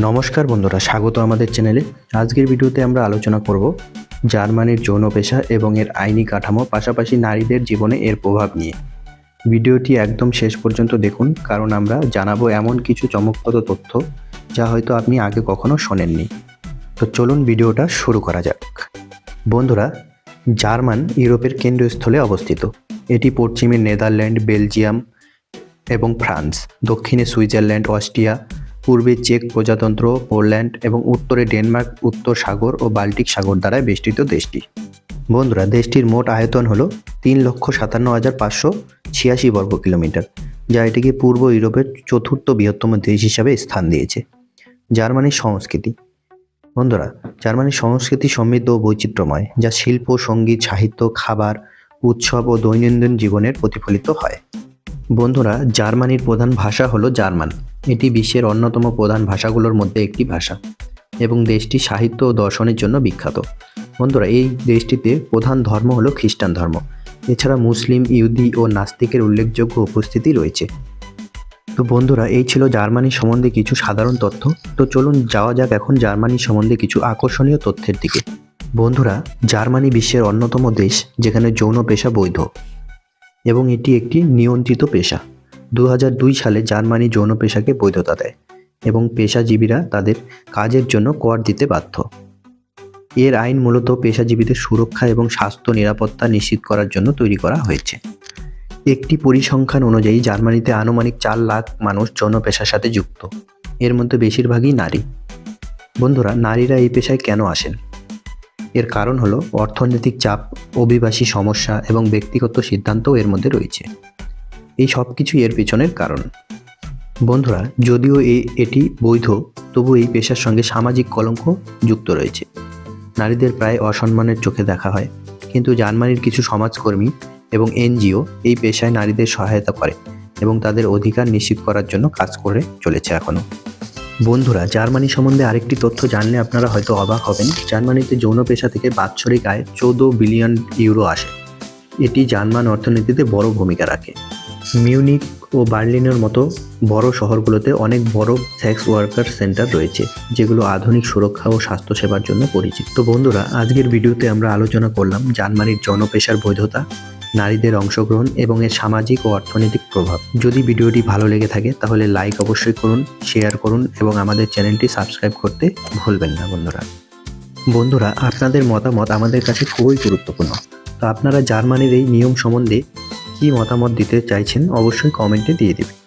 নমস্কার বন্ধুরা, স্বাগত আমাদের চ্যানেলে। আজকের ভিডিওতে আমরা আলোচনা করব জার্মানির যৌন পেশা এবং এর আইনি কাঠামো, পাশাপাশি নারীদের জীবনে এর প্রভাব নিয়ে। ভিডিওটি একদম শেষ পর্যন্ত দেখুন, কারণ আমরা জানাব এমন কিছু চমকপ্রদ তথ্য যা হয়তো আপনি আগে কখনো শোনেননি। তো চলুন ভিডিওটা শুরু করা যাক। বন্ধুরা, জার্মান ইউরোপের কেন্দ্রস্থলে অবস্থিত। এটি পশ্চিমে নেদারল্যান্ড, বেলজিয়াম এবং ফ্রান্স, দক্ষিণে সুইজারল্যান্ড, অস্ট্রিয়া পূর্বে চেক প্রজাতন্ত্র, পোল্যান্ড এবং উত্তরে ডেনমার্ক, উত্তর সাগর ও বাল্টিক সাগর দ্বারা বেষ্টিত দেশটি। বন্ধুরা, দেশটির মোট আয়তন হলো তিন লক্ষ সাতান্ন হাজার পাঁচশো ছিয়াশি বর্গ কিলোমিটার, যা এটিকে পূর্ব ইউরোপের চতুর্থ বৃহত্তম দেশ হিসাবে স্থান দিয়েছে। জার্মানির সংস্কৃতি। বন্ধুরা, জার্মানির সংস্কৃতি সমৃদ্ধ ও বৈচিত্র্যময়, যা শিল্প, সংগীত, সাহিত্য, খাবার, উৎসব ও দৈনন্দিন জীবনের প্রতিফলিত হয়। বন্ধুরা, জার্মানির প্রধান ভাষা হলো জার্মান। এটি বিশ্বের অন্যতম প্রধান ভাষাগুলোর মধ্যে একটি ভাষা এবং দেশটি সাহিত্য ও দর্শনের জন্য বিখ্যাত। বন্ধুরা, এই দেশটিতে প্রধান ধর্ম হলো খ্রিস্টান ধর্ম। এছাড়া মুসলিম, ইহুদি ও নাস্তিকের উল্লেখযোগ্য উপস্থিতি রয়েছে। তো বন্ধুরা, এই ছিল জার্মানি সম্বন্ধে কিছু সাধারণ তথ্য। তো চলুন যাওয়া যাক এখন জার্মানি সম্বন্ধে কিছু আকর্ষণীয় তথ্যের দিকে। বন্ধুরা, জার্মানি বিশ্বের অন্যতম দেশ, যেখানে যৌন পেশা বৈধ। এবং এটি একটি নিয়ন্ত্রিত পেশা। দু দুই সালে জার্মানি যৌন পেশাকে বৈধতা দেয় এবং পেশাজীবীরা তাদের কাজের জন্য কর দিতে বাধ্য। এর আইন মূলত পেশাজীবীদের সুরক্ষা এবং স্বাস্থ্য নিরাপত্তা নিশ্চিত করার জন্য তৈরি করা হয়েছে। একটি পরিসংখ্যান অনুযায়ী জার্মানিতে আনুমানিক চার লাখ মানুষ যৌন পেশার সাথে যুক্ত। এর মধ্যে বেশিরভাগই নারী। বন্ধুরা, নারীরা এই পেশায় কেন আসেন? এর কারণ হলো অর্থনৈতিক চাপ, অভিবাসী সমস্যা এবং ব্যক্তিগত সিদ্ধান্তও এর মধ্যে রয়েছে। এই সব কিছুই এর পেছনের কারণ। বন্ধুরা, যদিও এই এটি বৈধ, তবু এই পেশার সঙ্গে সামাজিক কলঙ্ক যুক্ত রয়েছে। নারীদের প্রায় অসম্মানের চোখে দেখা হয়, কিন্তু জার্মানির কিছু সমাজকর্মী এবং এনজিও এই পেশায় নারীদের সহায়তা করে এবং তাদের অধিকার নিশ্চিত করার জন্য কাজ করে চলেছে এখনও বন্ধুরা, জার্মানি সম্বন্ধে আরেকটি তথ্য জানলে আপনারা হয়তো অবাক হবেন। জার্মানিতে যৌন পেশা থেকে বাৎসরিক আয় চৌদ্দ বিলিয়ন ইউরো আসে। এটি জার্মান অর্থনীতিতে বড় ভূমিকা রাখে। মিউনিক ও বার্লিনের মতো বড় শহরগুলোতে অনেক বড় সেক্স ওয়ার্কার সেন্টার রয়েছে, যেগুলো আধুনিক সুরক্ষা ও স্বাস্থ্যসেবার জন্য পরিচিত। তো বন্ধুরা, আজকের ভিডিওতে আমরা আলোচনা করলাম জার্মানির জনপেশার বৈধতা নারীদের অংশগ্রহণ এবং এর সামাজিক ও অর্থনৈতিক প্রভাব। যদি ভিডিওটি ভালো লেগে থাকে, তাহলে লাইক অবশ্যই করুন শেয়ার করুন এবং আমাদের চ্যানেলটি সাবস্ক্রাইব করতে ভুলবেন না বন্ধুরা। বন্ধুরা, আপনাদের মতামত আমাদের কাছে খুবই গুরুত্বপূর্ণ। তো আপনারা জার্মানির এই নিয়ম সম্বন্ধে কি মতামত দিতে চাইছেন, অবশ্যই কমেন্টে দিয়ে দেবেন।